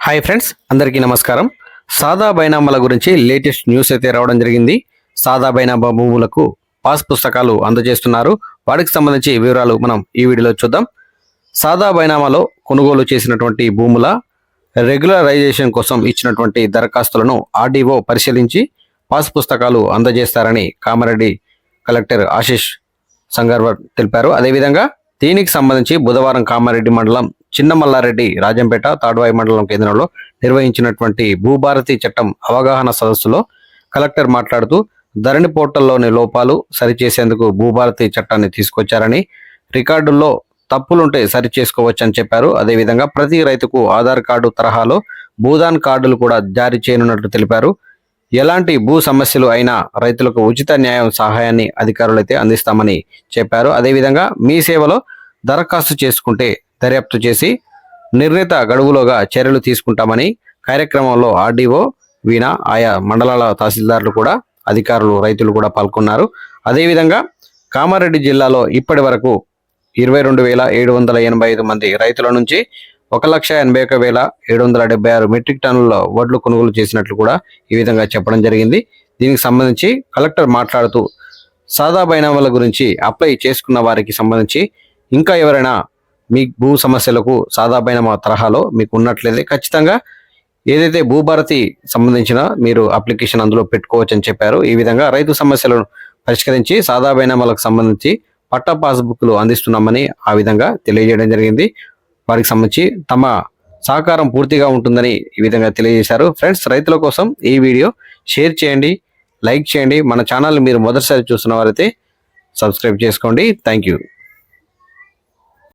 Hi friends అందరికీ నమస్కారం. సాదా బైనామాల గురించి లేటెస్ట్ న్యూస్ అయితే రావడం జరిగింది. సాదా బైనామా భూములకు పాస్ పుస్తకాలు అందజేస్తున్నారు. వాటికి సంబంధించి వివరాలు మనం ఈ వీడియోలో చూద్దాం. సాదా బైనామాలో కొనుగోలు చేసినటువంటి భూముల రెగ్యులరైజేషన్ కోసం ఇచ్చినటువంటి దరఖాస్తులను ఆర్డీఓ పరిశీలించి పాస్ పుస్తకాలు అందజేస్తారని కామారెడ్డి కలెక్టర్ ఆశీష్ సంగర్వర్ తెలిపారు. అదేవిధంగా దీనికి సంబంధించి బుధవారం కామారెడ్డి మండలం చిన్నమల్లారెడ్డి రాజంపేట తాడ్వాయి మండలం కేంద్రంలో నిర్వహించినటువంటి భూభారతి చట్టం అవగాహన సదస్సులో కలెక్టర్ మాట్లాడుతూ ధరణి పోర్టల్లోని లోపాలు సరిచేసేందుకు భూభారతి చట్టాన్ని తీసుకొచ్చారని రికార్డుల్లో తప్పులుంటే సరి చేసుకోవచ్చని చెప్పారు. అదేవిధంగా ప్రతి రైతుకు ఆధార్ కార్డు తరహాలో భూదాన్ కార్డులు కూడా జారీ చేయనున్నట్లు తెలిపారు. ఎలాంటి భూ సమస్యలు అయినా రైతులకు ఉచిత న్యాయం సహాయాన్ని అధికారులైతే అందిస్తామని చెప్పారు. అదేవిధంగా మీ సేవలో దరఖాస్తు చేసుకుంటే దర్యాప్తు చేసి నిర్ణీత గడువులోగా చర్యలు తీసుకుంటామని కార్యక్రమంలో ఆర్డీఓ వీణ ఆయా మండలాల తహసీల్దారులు కూడా అధికారులు రైతులు కూడా పాల్గొన్నారు. అదేవిధంగా కామారెడ్డి జిల్లాలో ఇప్పటి వరకు ఇరవై రెండు వేల ఏడు వందల ఎనభై ఐదు మంది రైతుల నుంచి ఒక లక్ష ఎనభై ఒక వేల ఏడు వందల డెబ్బై ఆరు మెట్రిక్ టన్నుల వడ్లు కొనుగోలు చేసినట్లు కూడా ఈ విధంగా చెప్పడం జరిగింది. దీనికి సంబంధించి కలెక్టర్ మాట్లాడుతూ సాదా బైనామాల గురించి అప్లై చేసుకున్న వారికి సంబంధించి ఇంకా ఎవరైనా మీ భూ సమస్యలకు సాదాపైన మా తరహాలో మీకు ఉన్నట్లయితే ఖచ్చితంగా ఏదైతే భూభారతి సంబంధించిన మీరు అప్లికేషన్ అందులో పెట్టుకోవచ్చు అని చెప్పారు ఈ విధంగా రైతు సమస్యలను పరిష్కరించి సాదా బైనామాలకు సంబంధించి పట్టా పాస్బుక్లు అందిస్తున్నామని ఆ విధంగా తెలియజేయడం జరిగింది. వారికి సంబంధించి తమ సహకారం పూర్తిగా ఉంటుందని ఈ విధంగా తెలియజేశారు. ఫ్రెండ్స్ రైతుల కోసం ఈ వీడియో షేర్ చేయండి లైక్ చేయండి. మన ఛానల్ మీరు మొదటిసారి చూస్తున్న వారైతే సబ్స్క్రైబ్ చేసుకోండి. Thank you.